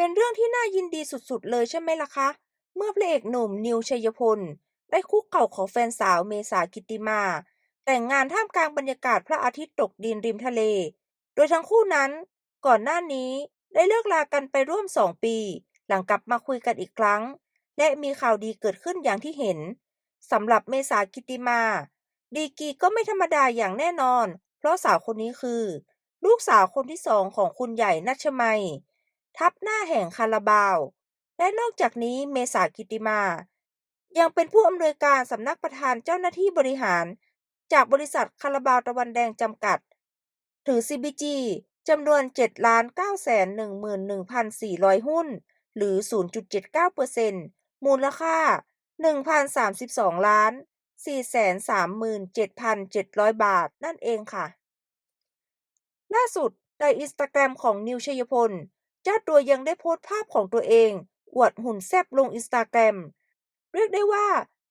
เป็นเรื่องที่น่ายินดีสุดๆ เลยใช่ไหมล่ะคะ เมื่อพระเอกหนุ่มนิวชัยพล ได้คุกเข่าขอแฟนสาวเมษากิติมา แต่งงานท่ามกลางบรรยากาศพระอาทิตย์ตกดินริมทะเล โดยทั้งคู่นั้น ก่อนหน้านี้ได้เลิกลากันไปร่วม2ปี หลังกลับมาคุยกันอีกครั้ง และมีข่าวดีเกิดขึ้นอย่างที่เห็นสำหรับเมษากิติมา ดีกีก็ไม่ธรรมดาอย่างแน่นอน เพราะสาวคนนี้คือ ลูกสาวคนที่สองของคุณใหญ่นัชมัย ทับหน้าแห่งคาราบาว และนอกจากนี้เมษากิติมา ยังเป็นผู้อำนวยการสำนักประธานเจ้าหน้าที่บริหาร จากบริษัทคาราบาวตะวันแดงจำกัด ถือ CBG จำนวน7,911,400 หุ้น หรือ 0.79%มูลค่า 1,032 ล้าน 437,700 บาทนั่นเองค่ะ ล่าสุดในอินสตาแกรมของนิวชัยพล เจ้าตัวยังได้โพสต์ภาพของตัวเอง อวดหุ่นแซ่บลงอินสตาแกรม เรียกได้ว่า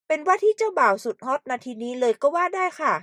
เป็นว่าที่เจ้าบ่าวสุดฮอตนาทีนี้เลยก็ว่าได้ค่ะ